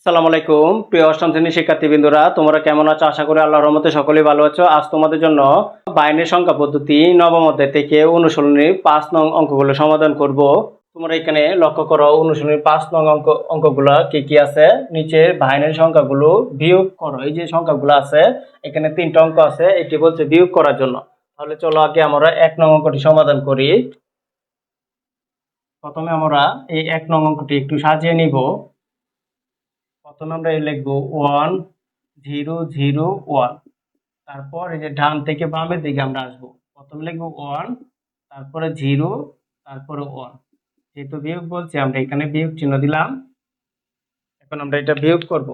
আসসালামু আলাইকুম। প্রিয় অষ্টম শ্রেণির শিক্ষার্থীবৃন্দরা, তোমরা কেমন আছো? আশা করি আল্লাহর রহমতে সকলেই ভালো আছো। আজ তোমাদের জন্য বাইনের সংখ্যা পদ্ধতি নবম অধ্যায় থেকে অনুশীলনীর পাঁচ নং অঙ্কগুলো সমাধান করব। তোমরা এখানে লক্ষ্য করো অনুশীলনীর পাঁচ নং অঙ্ক, অঙ্কগুলো কি কি আছে? নিচে বাইনের সংখ্যাগুলো বিয়োগ করো। এই যে সংখ্যাগুলো আছে, এখানে তিনটা অঙ্ক আছে, এটি বলছে বিয়োগ করার জন্য। তাহলে চলো আগে আমরা এক নং অঙ্কটি সমাধান করি। প্রথমে আমরা এই এক নং অঙ্কটি একটু সাজিয়ে নিব। প্রথমে আমরা লিখব ওয়ান জিরো জিরো ওয়ান তারপর এই যে ডান থেকে বামের দিকে আমরা আসব। প্রথমে লিখব ওয়ান তারপরে জিরো তারপরে ওয়ান যেহেতু বিয়োগ বলছি, আমরা এখানে বিয়োগ চিহ্ন দিলাম। এখন আমরা এটা বিয়োগ করব।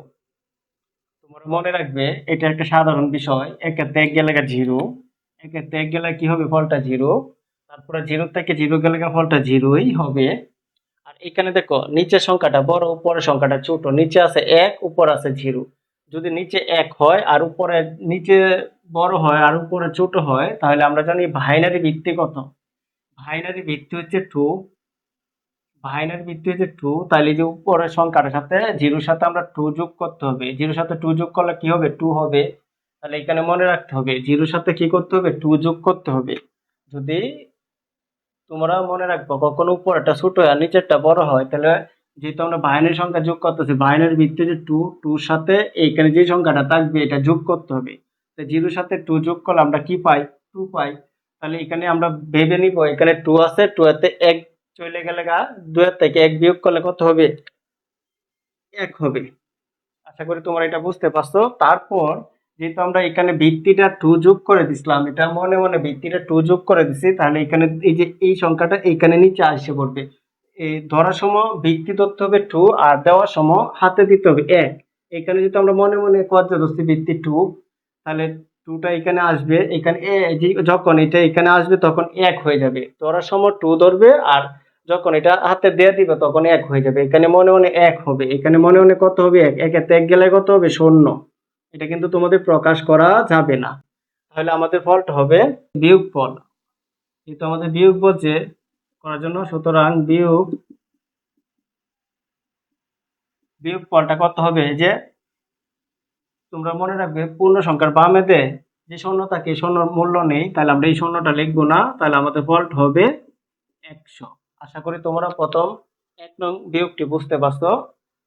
তোমরা মনে রাখবে, এটা একটা সাধারণ বিষয়। এক গেলে জিরো এক গেলে কি হবে? ফলটা জিরো তারপরে জিরো থেকে জিরো গেলে ফলটা জিরোই হবে। এখানে দেখো, নিচের সংখ্যাটা বড়, উপরের সংখ্যাটা ছোট। নিচে আছে এক, উপর আছে জিরো। যদি নিচে এক হয় আর উপরে নিচে বড় হয় আর উপরে ছোট হয়, তাহলে আমরা জানি ভাইনারি ভিত্তি কত? ভাইনারি ভিত্তি হচ্ছে টু ভাইনারি ভিত্তি হচ্ছে টু তাহলে যে উপরের সংখ্যাটার সাথে জিরোর সাথে আমরা টু যোগ করতে হবে। জিরোর সাথে টু যোগ করলে কি হবে? টু হবে। তাহলে এখানে মনে রাখতে হবে, জিরোর সাথে কি করতে হবে? টু যোগ করতে হবে। যদি তোমরা মনে রাখব, কখনো উপরেরটা ছোট আর নিচেরটা বড় হয়। তাহলে যেহেতু আমরা বাইনের সংখ্যা যোগ করতেছি বাইনের ভিত্তি যে টু টুর সাথে এইখানে যে সংখ্যাটা থাকবে, এটা যোগ করতে হবে। তো জিরোর সাথে টু যোগ করলে আমরা কি পাই? টু পাই। তাহলে এখানে আমরা ভেবে নিব, এখানে টু আছে টু এতে এক চলে গেলে গা দুয়ের থেকে এক বিয়োগ করলে কত হবে? এক হবে। আশা করি তোমরা এটা বুঝতে পারছ। তারপর যেহেতু আমরা এখানে ভিত্তিটা টু যোগ করে দিছিলাম এটা মনে মনে ভিত্তিটা টু যোগ করে দিছি, তাহলে এখানে এই যে এই সংখ্যাটা এইখানে নিচে আসে পড়বে। ধরার সময় ভিত্তি ধরতে হবে টু আর দেওয়ার সময় হাতে দিতে হবে এক। এখানে যদি আমরা মনে মনে কজ্জা ধরছি ভিত্তি টু তাহলে টুটা এখানে আসবে, এখানে যখন এটা এখানে আসবে তখন এক হয়ে যাবে। ধরার সময় টু ধরবে আর যখন এটা হাতে দিয়ে দিবে তখন এক হয়ে যাবে। এখানে মনে মনে এক হবে, এখানে মনে মনে কত হবে এক? একে এক গেলে কত হবে? শূন্য। এটা কিন্তু তোমাদের প্রকাশ করা যাবে না। তাহলে আমাদের ফলটা হবে বিয়োগ ফল কিন্তু আমাদের বিয়োগ বলছে করার জন্য, সুতরাং বিয়োগ বিয়োগ ফলটা কত হবে? যে তোমরা মনে রাখবে পূর্ণ সংখ্যার বামেতে যে শূন্য থাকে শূন্যর মূল্য নেই, তাহলে আমরা এই শূন্যটা লিখব না, তাহলে আমাদের ফল্ট হবে একশো। আশা করি তোমরা প্রথম এক নং বিয়োগটি বুঝতে পারছ।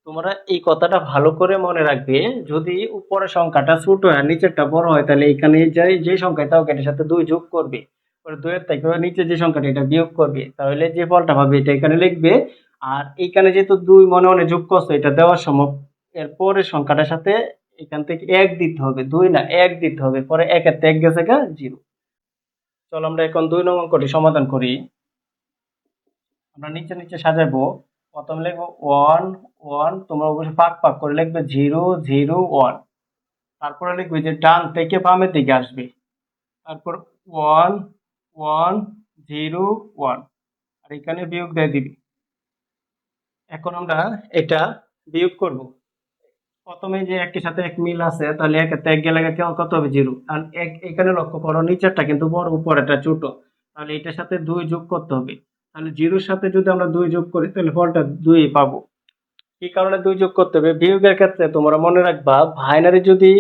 তোমরা এই কথাটা ভালো করে মনে রাখবে, যদি উপরের সংখ্যাটা ছোট হয় আর নিচেরটা বড় হয়, তাহলে এখানে যে যে সংখ্যাটা হোক এটার সাথে দুই যোগ করবে। পরে দুইয়ের থেকে নিচে যে সংখ্যাটা, এটা বিয়োগ করবে। তাহলে যে ফলটা পাবে, এটা এখানে লিখবে। আর এইখানে যেহেতু দুই মনে মনে যোগ করছ, এটা দেওয়ার সময় এর পরের সংখ্যাটার সাথে এখান থেকে এক দিতে হবে। দুই না, এক দিতে হবে। পরে একের এক গেছে গা, জিরো। চলো আমরা এখন দুই নং অঙ্কটি সমাধান করি। আমরা নিচে নিচে সাজাবো। প্রথম লিখব ওয়ান ওয়ান তোমরা অবশ্যই পাক পাক করে লিখবে জিরো জিরো ওয়ান তারপরে লিখবে যে ডান থেকে বামের দিকে আসবে। তারপর ওয়ান ওয়ান জিরো ওয়ান আর এখানে বিয়োগ দিয়ে দিবি। এখন আমরা এটা বিয়োগ করব। প্রথমে যে একটির সাথে এক মিল আছে, তাহলে এক এক গেলে কত হবে? জিরো আর এক এখানে লক্ষ্য করো, নিচেরটা কিন্তু বড় উপরেটা ছোট। তাহলে এটার সাথে দুই যোগ করতে হবে। তাহলে জিরোর সাথে যদি আমরা দুই যোগ করি, তাহলে ফলটা দুই পাবো। কি কারণে দুই যোগ করতে হবে? বিয়োগের ক্ষেত্রে তোমরা মনে রাখবা ভাইনারি যদি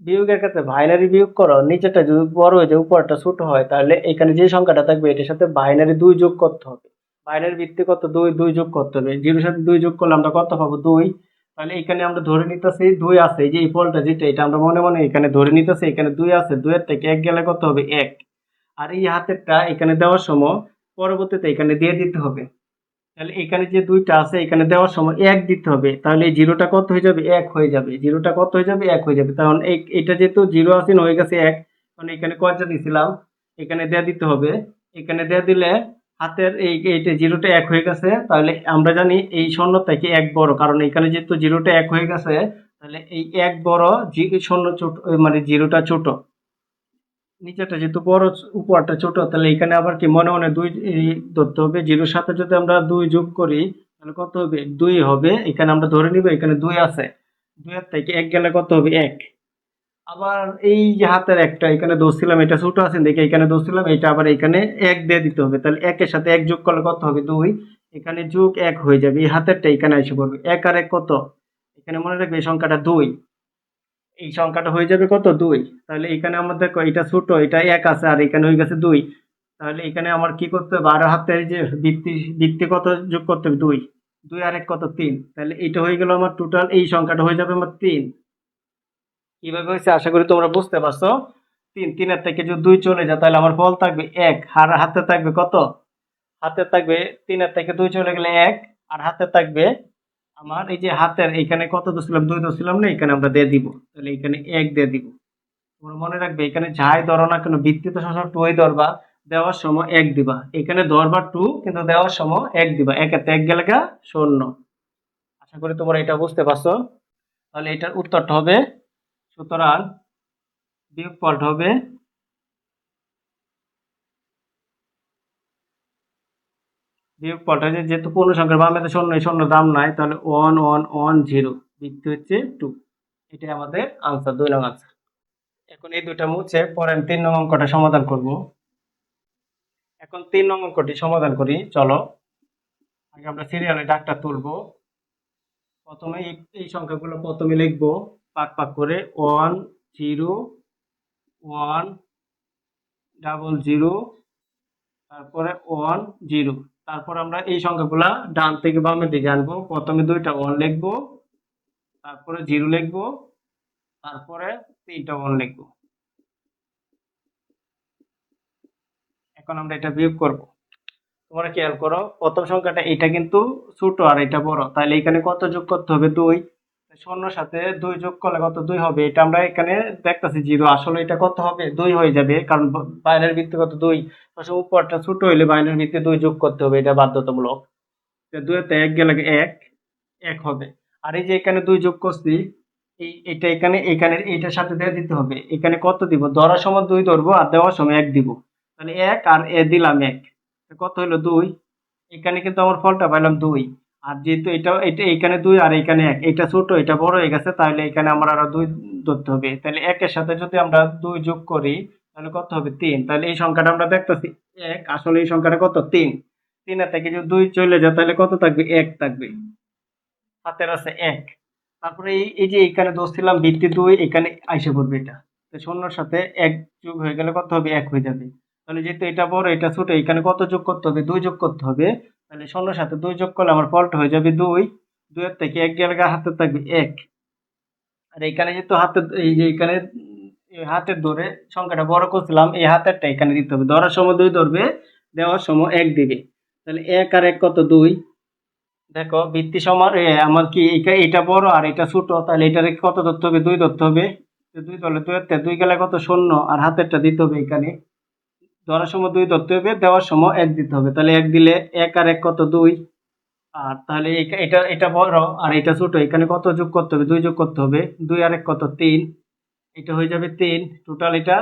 বিয়োগের ক্ষেত্রে ভাইনারি বিয়োগ করো, নিচেরটা যদি বড় হয়ে যায়, উপরটা ছোট হয়, তাহলে এখানে যে সংখ্যাটা থাকবে, এটার সাথে বাইনারি দুই যোগ করতে হবে। বাইনারি ভিত্তি কত? দুই দুই যোগ করতে হবে। জিরোর সাথে দুই যোগ করলে আমরা কত পাবো? দুই। তাহলে এখানে আমরা ধরে নিতেছি দুই আছে যে এই ফলটা যেটা, এটা আমরা মনে মনে এখানে ধরে নিতেছি, এখানে দুই আছে, দুইয়ের থেকে এক গেলে কত হবে? এক। আর এই হাতেরটা এখানে দেওয়ার সময় পরবর্তীতে এখানে দিয়ে দিতে হবে। তাহলে এখানে যে দুইটা আছে, এখানে দেওয়ার সময় এক দিতে হবে। তাহলে এই জিরোটা কত হয়ে যাবে? এক হয়ে যাবে। জিরোটা কত হয়ে যাবে? এক হয়ে যাবে। কারণ এটা যেহেতু জিরো আছে হয়ে গেছে এক মানে এখানে কয়টা দিছিলাম? এখানে দেয়া দিতে হবে। এখানে দেয়া দিলে হাতের এই এইটা জিরোটা এক হয়ে গেছে, তাহলে আমরা জানি এই শূন্য থেকে এক বড়, কারণ এখানে যেহেতু জিরোটা এক হয়ে গেছে, তাহলে এই এক বড় শূন্য ছোট মানে জিরোটা ছোট। নিচেরটা যেহেতু বড় উপরটা ছোট, তাহলে এখানে আবার কি মনে মনে দুই ধরতে হবে, জিরোর সাথে যদি আমরা দুই যোগ করি, তাহলে কত হবে? দুই হবে, এখানে আমরা ধরে নিব এখানে দুই আছে। দুইয়ের থেকে এক গেলে কত হবে? এক। আবার এই যে হাতের একটা, এখানে ধরছিলাম, এটা ছোট আছে, দেখে এখানে ধরছিলাম, এটা আবার এখানে এক দিয়ে দিতে হবে। তাহলে একের সাথে এক যোগ করলে কত হবে? দুই। এখানে যোগ এক হয়ে যাবে, এই হাতেরটা এখানে এসে পড়বে। এক আর এক কত? এখানে মনে রাখবে এই সংখ্যাটা দুই। এই সংখ্যাটা হয়ে যাবে কত দুই? তাহলে এখানে আমার দেখো এটা ছোট, এটা এক আছে, আর এখানে হয়ে গেছে দুই। তাহলে এখানে আমার কি করতে হবে? আরও হাতে যে বৃত্তি বৃত্তি কত যোগ করতে হবে? দুই। দুই আর এক কত? তিন। তাহলে এটা হয়ে গেল আমার টোটাল এই সংখ্যাটা হয়ে যাবে আমার তিন। কীভাবে হয়েছে? আশা করি তোমরা বুঝতে পারছ। তিন, তিনের থেকে যদি দুই চলে যায়, তাহলে আমার ফল থাকবে এক। আর হাতে থাকবে কত? হাতে থাকবে, তিনের থেকে দুই চলে গেলে এক। আর হাতে থাকবে আমার এই যে হাতের এখানে কত দছিলাম দুই দছিলাম না এখানে আমরা দিয়ে দিব। তাহলে এখানে এক দিয়ে দিব। তোমরা মনে রাখবে এখানে যাই ধরো না কেন ভিত্তিতে সবসময় টুই ধরবা, দেওয়ার সময় এক দিবা। এখানে ধরবা টু কিন্তু দেওয়ার সময় এক দিবা। একেতে এক গেলে শূন্য। আশা করি তোমরা এটা বুঝতে পারছ। তাহলে এটার উত্তরটা হবে, সুতরাং বিয়োগ ফলটা হবে বিয়োগ যেহেতু পূর্ণ সংখ্যার বামে তো শূন্য শূন্য দাম নাই, তাহলে ওয়ান ওয়ান ওয়ান জিরো বৃত্তি হচ্ছে টু এটাই আমাদের আনসার দুই নং আনসার এখন এই দুটা মুছে পরে আমি তিন নং অঙ্কটা সমাধান করব। এখন তিন নং অঙ্কটি সমাধান করি, চলো। আগে আমরা সিরিয়ালে ডাকটা তুলবো। প্রথমে এই সংখ্যাগুলো প্রথমে লিখব, পাক পাক করে one zero one double zero তারপরে ওয়ান জিরো তারপর আমরা এই সংখ্যাগুলা ডান থেকে বামের দিকে আনব। প্রথমে দুইটা ওয়ান লিখব, তারপরে জিরো লিখব, তারপরে তিনটা ওয়ান লিখব। এখন আমরা এটা বিয়োগ করব। তোমরা খেয়াল করো, প্রথম সংখ্যাটা এটা কিন্তু ছোট আর এটা বড়। তাহলে এখানে কত যোগ করতে হবে? দুই। শূন্যর সাথে দুই যোগ করলে কত দুই হবে? এটা আমরা এখানে দেখতেছি জিরো। আসলে এটা কত হবে? দুই হয়ে যাবে, কারণ বাইরের ভিত্তি কত দুই? উপরটা ছোট হইলে বাইরের ভিত্তি দুই যোগ করতে হবে, এটা বাধ্যতামূলক। তো দুইতে এক গেলে এক? এক হবে। আর এই যে এখানে দুই যোগ করছি, এই, এটা এখানে এখানে এইটার সাথে দিয়ে দিতে হবে। এখানে কত দিব? ধরার সময় দুই ধরবো আর দেওয়ার সময় এক দিব। তাহলে এক আর এ দিলাম এক। কত হলো দুই? এখানে কিন্তু আমার ফলটা পাইলাম দুই। আর যেহেতু এটা এটা এখানে দুই আর এখানে এক, এটা ছোট, এটা বড় হয়ে গেছে, তাহলে এখানে আমার আরও দুই ধরতে হবে। তাহলে একের সাথে যদি আমরা দুই যোগ করি, তাহলে কত হবে? তিন। তাহলে এই সংখ্যাটা আমরা দেখতেছি এক, আসলে এই সংখ্যাটা কত? তিন। তিনের থেকে যদি দুই চলে যায়, তাহলে কত থাকবে? এক থাকবে। হাতের আছে এক। তারপরে এই এই যে এখানে দোষ ছিলাম ভিত্তি দুই, এখানে আইসে পড়বে এটা। তো শূন্যর সাথে এক যোগ হয়ে গেলে কত হবে? এক হয়ে যাবে। তাহলে যেহেতু এটা বড়, এটা ছোট, এখানে কত যোগ করতে হবে? দুই যোগ করতে হবে। তাহলে শূন্যর সাথে দুই যোগ করলে আমার ফলটা হয়ে যাবে দুই। দুইয়ের থেকে এক গেলে হাতে থাকবে এক। আর এখানে যেহেতু হাতে এই যে এখানে হাতের ধরে সংখ্যাটা বড় করছিলাম এই হাতেরটা এখানে দিতে হবে। ধরার সময় দুই ধরবে দেওয়ার সময় এক দিবে। তাহলে এক আর এক কত দুই? দেখো ভিত্তি সমান এ, আমার কি এটা বড় আর এটা ছোট তাহলে এটারে কত ধরতে হবে? দুই ধরতে হবে। দুই ধরলে দুই দুই গেলে কত? শূন্য। আর হাতেরটা দিতে হবে এখানে ধরার সময় দুই ধরতে হবে, দেওয়ার সময় এক দিতে হবে। তাহলে এক দিলে এক আর এক কত দুই? আর তাহলে এটা এটা বড় আর এটা ছোট, এখানে কত যোগ করতে হবে? দুই যোগ করতে হবে। দুই আর এক কত? তিন। এটা হয়ে যাবে তিন। টোটাল এটা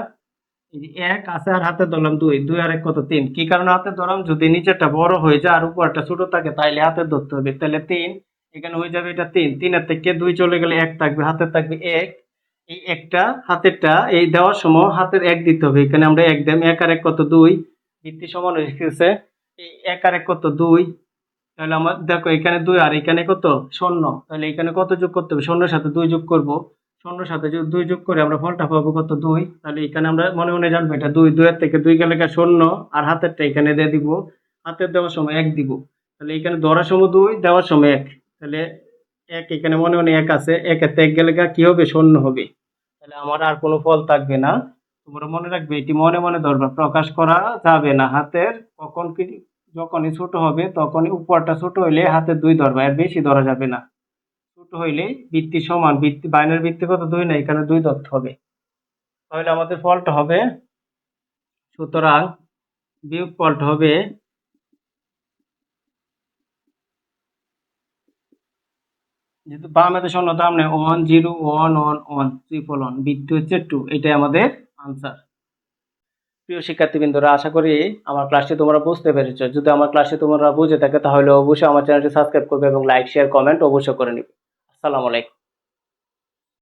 এক আছে আর হাতে ধরলাম দুই। দুই আর এক কত? তিন। কি কারণে হাতে ধরলাম? যদি নিচেরটা বড় হয়ে যায় আর উপরটা ছোট থাকে, তাইলে হাতে ধরতে হবে। তাহলে তিন। এখানে হয়ে যাবে এটা তিন। তিনের থেকে দুই চলে গেলে এক থাকবে হাতে থাকবে এক। এই একটা হাতেরটা এই দেওয়ার সময় হাতের এক দিতে হবে। এখানে আমরা এক দেম, এক আর এক কত দুই? ভিত্তি সমান হয়ে গেছে। এই এক আর এক কত দুই? তাহলে আমার, দেখো এখানে দুই আর এখানে কত? শূন্য। তাহলে এখানে কত যোগ করতে হবে? শূন্যের সাথে দুই যোগ করব। শূন্যের সাথে যদি দুই যোগ করে আমরা ফলটা পাবো কত দুই? তাহলে এখানে আমরা মনে মনে জানব এটা দুই, দুইয়ের থেকে দুই গেলে শূন্য, আর হাতেরটা এখানে দিয়ে দিব। হাতের দেওয়ার সময় এক দিব। তাহলে এখানে ধরার সময় দুই, দেওয়ার সময় এক। তাহলে এক এখানে মনে মনে এক আছে, এক গেলে গা কি হবে? শূন্য হবে। তাহলে আমার আর কোনো ফল থাকবে না। তোমরা মনে রাখবে, এটি মনে মনে ধরবা। প্রকাশ করা যাবে না। হাতের কখন কি যখনই ছোট হবে, তখনই উপরটা ছোট হইলে হাতে দুই ধরবা, এর বেশি ধরা যাবে না। ছোট হইলে বৃত্তি সমান বৃত্তি বাইনের বৃত্তি কত দুই না, এখানে দুই ধরতে হবে। তাহলে আমাদের ফলটা হবে, সুতরাং বিয়োগ ফলটা হবে যেহেতু বাম হাতে শূন্য নেই one zero one one one triple one বৃত্তি হচ্ছে টু এটাই আমাদের আনসার প্রিয় শিক্ষার্থীবৃন্দরা, আশা করি আমার ক্লাসটি তোমরা বুঝতে পেরেছ। যদি আমার ক্লাসটি তোমরা বুঝে থাকে, তাহলে অবশ্যই আমার চ্যানেলটি সাবস্ক্রাইব করবে এবং লাইক শেয়ার কমেন্ট অবশ্যই করে নিবে। আসসালামু আলাইকুম।